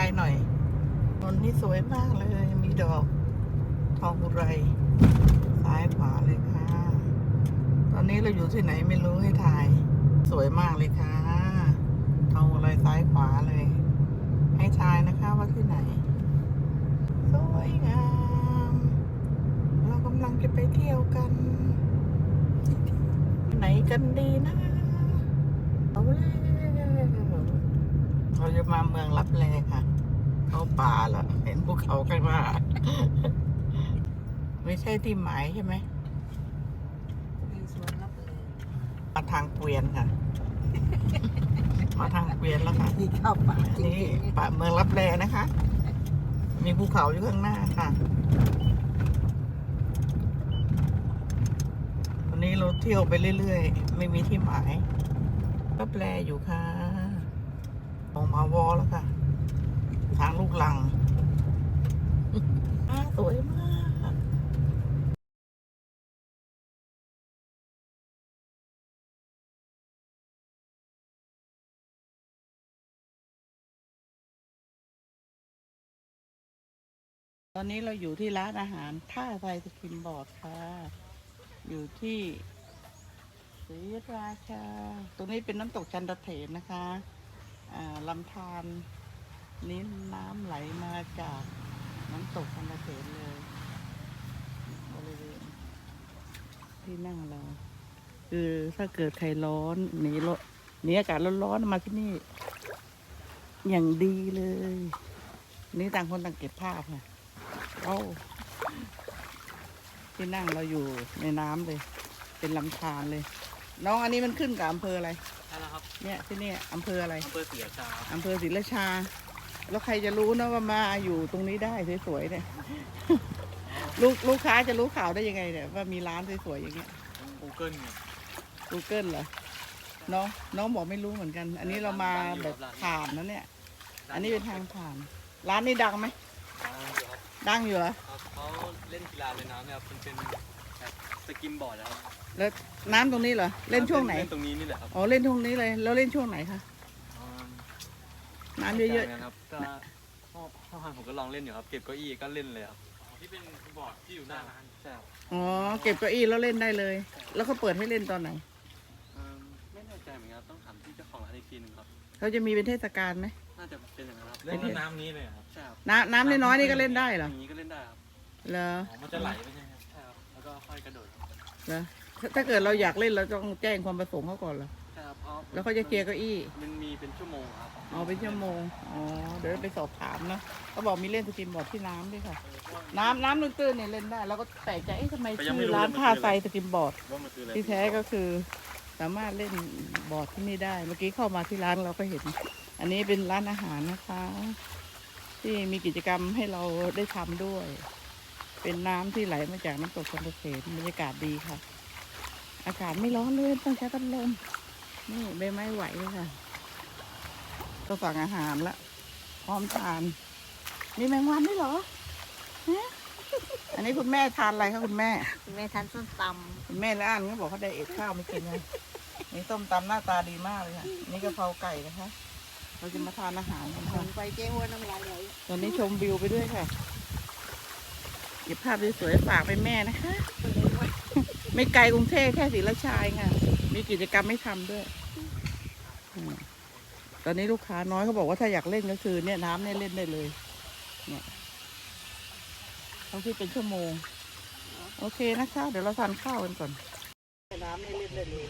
ายหน่อยตนนี้สวยมากเลย มีดอกทองอุไร ซ้ายขวาเลยค่ะ ตอนนี้เราอยู่ที่ไหนไม่รู้ให้ถ่าย สวยมากเลยค่ะทองอุไรซ้ายขวาเลย ให้ถ่ายนะคะว่าที่ไหน สวยงาม เรากำลังจะไปเที่ยวกัน ไหนกันดีนะเอาแล้ว เราจะมาเมืองลับแลค่ะ เข้าป่าแล้วเห็นภูเขาข้างหน้า ไม่ใช่ที่หมายใช่ไหมมีสวนรับเลยมาทางเกวียนค่ะ มาทางเกวียนแล้วค่ะมีข้าวป่าจรินี่งป่าเมืองลับแลนะคะ มีภูเขาอยู่ข้างหน้าค่ะวันนี้เราเที่ยวไปเรื่อยๆ ไม่มีที่หมายลับแลอยู่ค่ะ ออกมาวอแล้วค่ะ ทางลูกหลังสวยมากตอนนี้เราอยู่ที่ร้านอาหารท่าไทยสกินบอร์ดค่ะ อยู่ที่ศรีราชา ตรงนี้เป็นน้ำตกชันตะเถนนะคะ ลำธารนี้น้ำไหลมาจากน้ำตกชันตะเถนเลยบริเวณที่นั่งเรา คือถ้าเกิดใครร้อนหนีร้อนหนีอากาศร้อนๆมาที่นี่ อย่างดีเลย นี่ต่างคนต่างเก็บภาพค่ะโอ้ที่นั่งเราอยู่ในน้ำเลย เป็นลำธารเลย น้องอันนี้มันขึ้นกับอำเภออะไร ใช่แล้วครับเนี่ยที่เนี่ยอำเภออะไรอำเภอเสียชาอำเภอศรีราชา แล้วใครจะรู้นะว่ามาอยู่ตรงนี้ได้สวยๆเนี่ย ลูกลูกค้าจะรู้ข่าวได้ยังไงเนี่ยว่ามีร้านสวยๆอย่างเงี้ย กูเกิลเนี่ย Google เหรอน้องน้องบอกไม่รู้เหมือนกัน อันนี้เรามาแบบผ่านนะเนี่ย อันนี้เป็นทางผ่าน ร้านนี้ดังไหมอ๋อเดี๋ยวครับดังอยู่เหรอ ครับเขาเล่นกีฬาในน้ำเนี่ยครับมันเป็นแบบ สกิมบอร์ดนะครับแล้วน้ำตรงนี้เหรอเล่นช่วงไหนเล่นตรงนี้นี่แหละครับอ๋อเล่นช่วงนี้เลยแล้วเล่นช่วงไหนคะอ๋อน้ำเยอะๆ นะครับก็พ่อพ่อพันผมก็ลองเล่นอยู่ครับเก็บเก้าอี้ก็เล่นเลยครับที่เป็นบอร์ดที่อยู่หน้าร้านใช่ครับๆอ๋อเก็บเก้าอี้แล้วเล่นได้เลย แล้วเขาเปิดให้เล่นตอนไหนเอิ่มไม่แน่ใจเหมือนกันครับต้องถามที่เจ้าของร้านอีกทีหนึงครับเขาจะมีเป็นเทศกาลไหม น่าจะเป็นอย่างนั้นครับเล่นในน้ำนี้เลยครับใช่ครับน้ำน้ำน้อยๆนี่ก็เล่นได้เหรออย่างนี้ก็เล่นได้ครับ เหรอ อ๋อมันจะไหลไปใช่ไหมครับใช่ ครับแล้วก็ค่อยกระโดดครับเหรอถ้าถ้าเกิดเราอยากเล่นเราต้องแจ้งความประสงค์เขาก่อนเหรอใช่ครับเพราะแล้วเขาจะเคลียร์เก้าอี้มันมีเป็นชั่วโมงครับอ๋อเป็นชั่วโมงอ๋อเดี๋ยวไปสอบถามนะเขาบอกมีเล่นสกิมบอร์ดที่น้ำด้วยค่ะน้ำน้ำตื้นๆเนี่ยเล่นได้แล้วก็แปลกใจเอ๊ะทำไมชื่อร้านท่าไซสกิมบอร์ด ว่ามันคืออะไรที่แท้ก็คือสามารถเล่นบอร์ดที่นี่ได้ เมื่อกี้เข้ามาที่ร้านเราก็เห็น อันนี้เป็นร้านอาหารนะคะ ที่มีกิจกรรมให้เราได้ทำด้วย เป็นน้ำที่ไหลมาจากน้ำตกชันตะเขนบรรยากาศดีค่ะ อากาศไม่ร้อนเลยต้องใช้พัดลมนี่ใบไม้ไหวเลยค่ะ ก็สั่งอาหารละพร้อมทาน มีแมงวันด้วยเหรอฮะอันนี้คุณแม่ทานอะไรคะคุณแม่แม่ทานส้มตคุณแม่แล้วอันก็บอกเขาไดเอทข้าวไม่กินเลยนี่ต้มตำหน้าตาดีมากเลยค่ะนี่กะเพราไก่นะคะ เราจะมาทานอาหารกันำค่ะไปเจ๊หัวน้ำลายไหลตอนนี้ชมวิวไปด้วยค่ะ เก็บภาพสวยๆฝากไปแม่นะคะ ไม่ไกลกรุงเทพแค่ศรีราชาเองค่ะ มีกิจกรรมไม่ทำด้วยอตอนนี้ลูกค้าน้อยเขาบอกว่าถ้าอยากเล่นก็คือเนี่ยน้ำเนี่ยเล่นได้เลย เนี่ยเขาคิดเป็นชั่วโมง โอเคนะคะ เดี๋ยวเราทานข้าวกันก่อนน้ำเนี่ยเล่นได้เลย